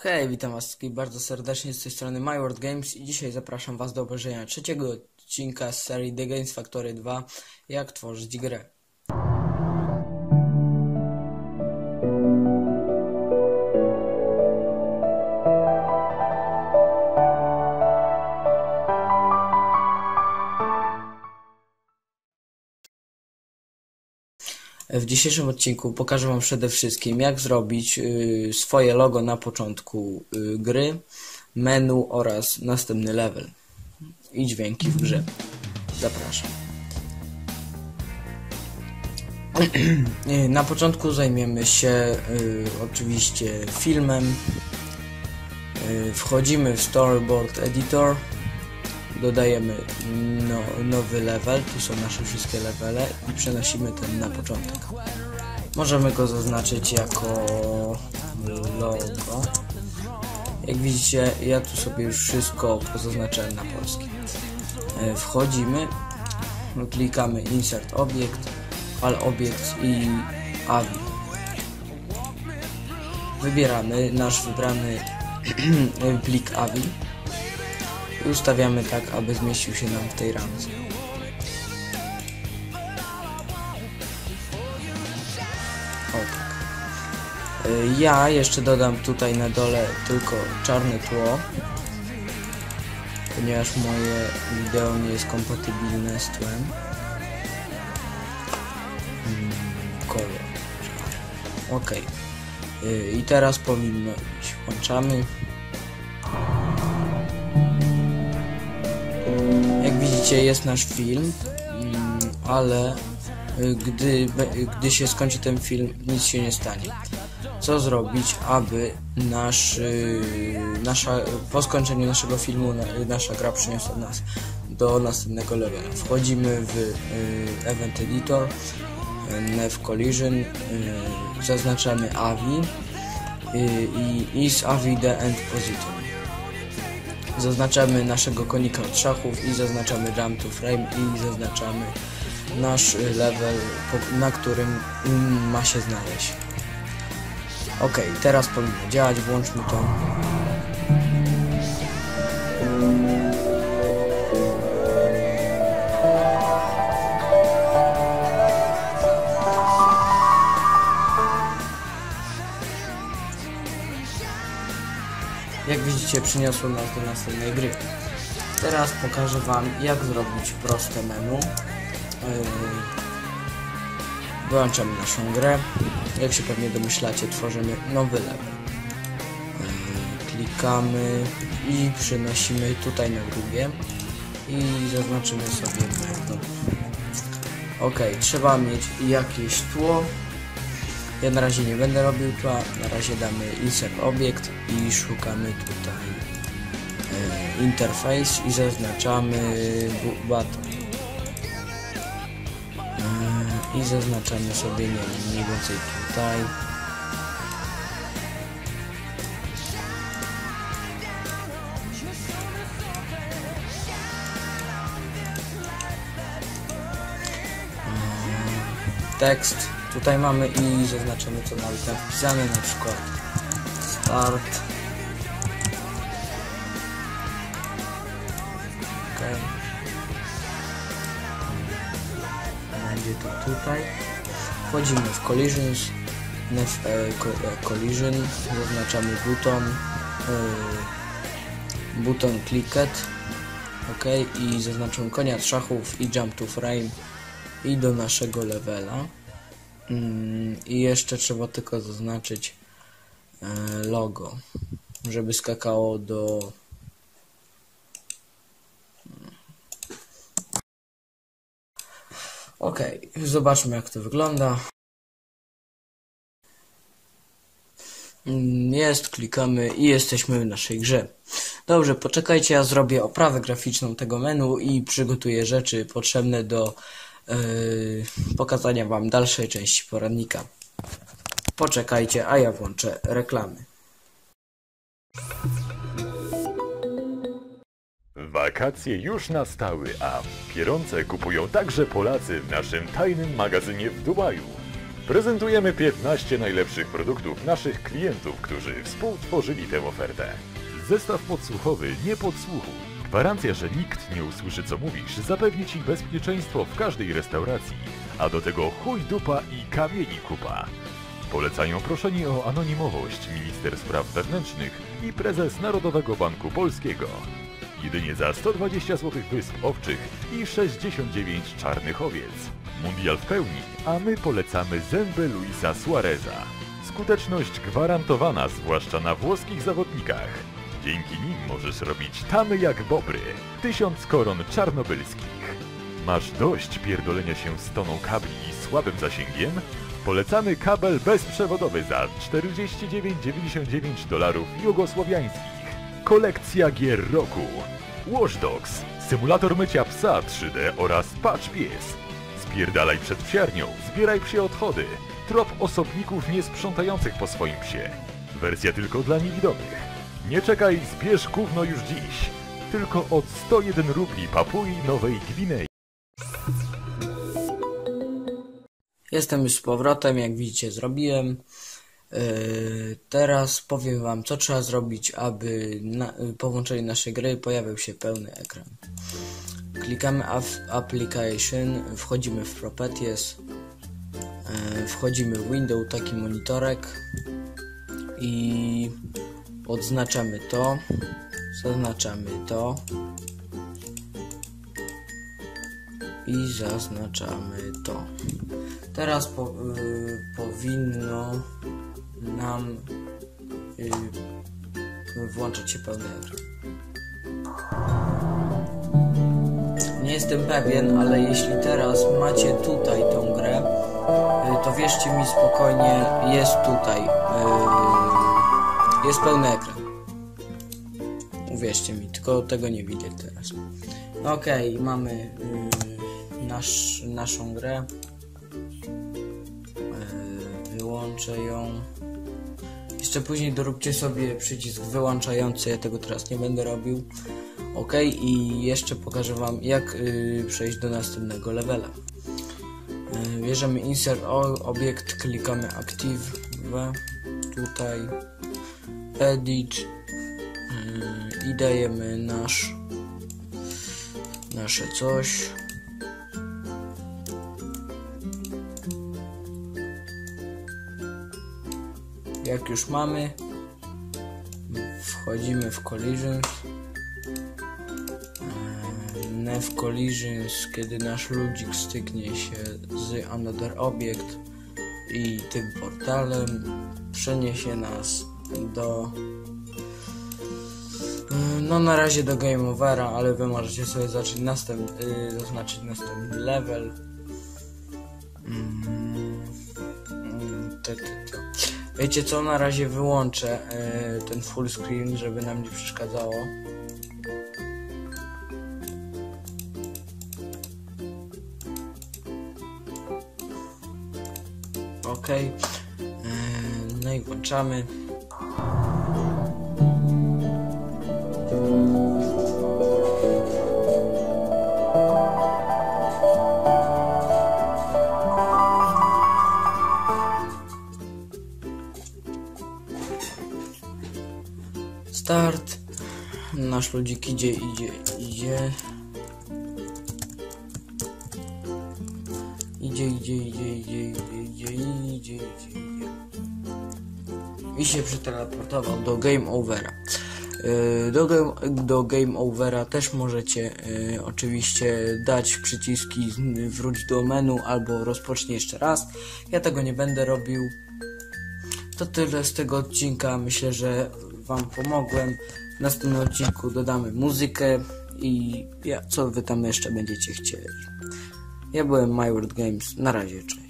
Hej, witam was wszystkich bardzo serdecznie z tej strony My World Games i dzisiaj zapraszam was do obejrzenia trzeciego odcinka z serii The Games Factory 2 Jak tworzyć grę. W dzisiejszym odcinku pokażę Wam przede wszystkim, jak zrobić y, swoje logo na początku y, gry, menu oraz następny level i dźwięki w grze. Zapraszam. Na początku zajmiemy się y, oczywiście filmem. Wchodzimy w Storyboard Editor dodajemy no, nowy level, tu są nasze wszystkie levele i przenosimy ten na początek. Możemy go zaznaczyć jako logo. Jak widzicie, ja tu sobie już wszystko pozaznaczyłem na polski. E, Wchodzimy, klikamy Insert Object, All Objects i AVI. Wybieramy nasz wybrany plik AVI i ustawiamy tak, aby zmieścił się nam w tej ramce. O tak. Y, Ja jeszcze dodam tutaj na dole tylko czarne tło, ponieważ moje wideo nie jest kompatybilne z tłem. Mm, Kolor. Ok. I teraz powinno iść. Włączamy. Jak widzicie jest nasz film, mm, ale y, gdy, gdy się skończy ten film nic się nie stanie. Co zrobić, aby nasz, y, nasza, po skończeniu naszego filmu na, nasza gra przyniosła nas do następnego levela. Wchodzimy w y, Event Editor, Nav Collision, zaznaczamy AVI i is AVI the end position. Zaznaczamy naszego konika od szachów i zaznaczamy jump to frame i zaznaczamy nasz y, level, na którym ma się znaleźć. Ok, teraz powinno działać, włączmy to. Jak widzicie, przyniosło nas do następnej gry. Teraz pokażę Wam, jak zrobić proste menu. Yy, Wyłączamy naszą grę. Jak się pewnie domyślacie, tworzymy nowy level. Yy, Klikamy i przenosimy tutaj na drugie i zaznaczymy sobie menu. Ok, trzeba mieć jakieś tło. Ja na razie nie będę robił tła, na razie damy insert obiekt i szukamy tutaj e, interface i zaznaczamy bu- button. E, I zaznaczamy sobie nie mniej więcej tutaj. tekst. Tutaj mamy i zaznaczymy co mamy tam wpisane, na przykład start. Okay. Będzie to tutaj. Wchodzimy w collisions, w e, e, collision, zaznaczamy buton, e, buton clicket, ok, i zaznaczymy koniec szachów i jump to frame i do naszego levela. Mm, I jeszcze trzeba tylko zaznaczyć e, logo, żeby skakało do. Ok, zobaczmy jak to wygląda. Mm, Jest, klikamy i jesteśmy w naszej grze. Dobrze, poczekajcie, ja zrobię oprawę graficzną tego menu i przygotuję rzeczy potrzebne do pokazania Wam dalszej części poradnika. Poczekajcie, a ja włączę reklamy. Wakacje już nastały, a pierące kupują także Polacy w naszym tajnym magazynie w Dubaju. Prezentujemy 15 najlepszych produktów naszych klientów, którzy współtworzyli tę ofertę. Zestaw podsłuchowy nie podsłuchuj. Gwarancja, że nikt nie usłyszy co mówisz, zapewni Ci bezpieczeństwo w każdej restauracji, a do tego chuj dupa i kamieni kupa. Polecają proszeni o anonimowość minister spraw wewnętrznych i prezes Narodowego Banku Polskiego. Jedynie za 120 zł wysp owczych i 69 czarnych owiec. Mundial w pełni, a my polecamy zęby Luisa Suareza. Skuteczność gwarantowana, zwłaszcza na włoskich zawodnikach. Dzięki nim możesz robić tamy jak bobry. Tysiąc koron czarnobylskich. Masz dość pierdolenia się z toną kabli i słabym zasięgiem? Polecamy kabel bezprzewodowy za 49,99 dolarów jugosłowiańskich. Kolekcja gier roku. Watch Dogs, symulator mycia psa 3D oraz Patch Pies. Spierdalaj przed psiarnią, zbieraj psie odchody. Trop osobników niesprzątających po swoim psie. Wersja tylko dla niewidomych. Nie czekaj, zbierz gówno już dziś. Tylko od 101 rubli Papui Nowej Gwinei. Jestem już z powrotem, jak widzicie zrobiłem. Yy, teraz powiem wam, co trzeba zrobić, aby na, po włączeniu naszej gry pojawił się pełny ekran. Klikamy Application, wchodzimy w Properties, yy, wchodzimy w Window, taki monitorek i odznaczamy to, zaznaczamy to i zaznaczamy to. Teraz po, y, powinno nam y, włączyć się pełny. Nie jestem pewien, ale jeśli teraz macie tutaj tą grę, y, to wierzcie mi spokojnie, jest tutaj. Jest pełny ekran. Uwierzcie mi, tylko tego nie widać teraz. Okej, okay, mamy y, nasz, naszą grę. Y, wyłączę ją. Jeszcze później doróbcie sobie przycisk wyłączający, ja tego teraz nie będę robił. Ok, i jeszcze pokażę Wam, jak y, przejść do następnego levela. Y, bierzemy Insert All, obiekt, klikamy Active, tutaj, Edit y, i dajemy nasz, nasze coś. Jak już mamy, wchodzimy w Collisions. Nav Collisions, kiedy nasz ludzik styknie się z Another Object i tym portalem, przeniesie nas do no na razie do Game Overa, ale wy możecie sobie zacząć następ, yy, zaznaczyć następny level. Mm, te. Wiecie co, na razie wyłączę yy, ten full screen, żeby nam nie przeszkadzało. Ok. Yy, no i włączamy. Nasz ludzik idzie, idzie, idzie. Idzie, idzie, idzie, idzie, idzie, idzie, idzie, idzie, idzie. I się przeteleportował do Game Overa. Yy, Do, game- do Game Overa też możecie yy, oczywiście dać przyciski wróć do menu albo rozpocznij jeszcze raz. Ja tego nie będę robił. To tyle z tego odcinka. Myślę, że Wam pomogłem. W następnym odcinku dodamy muzykę i co Wy tam jeszcze będziecie chcieli. Ja byłem My World Games. Na razie, cześć.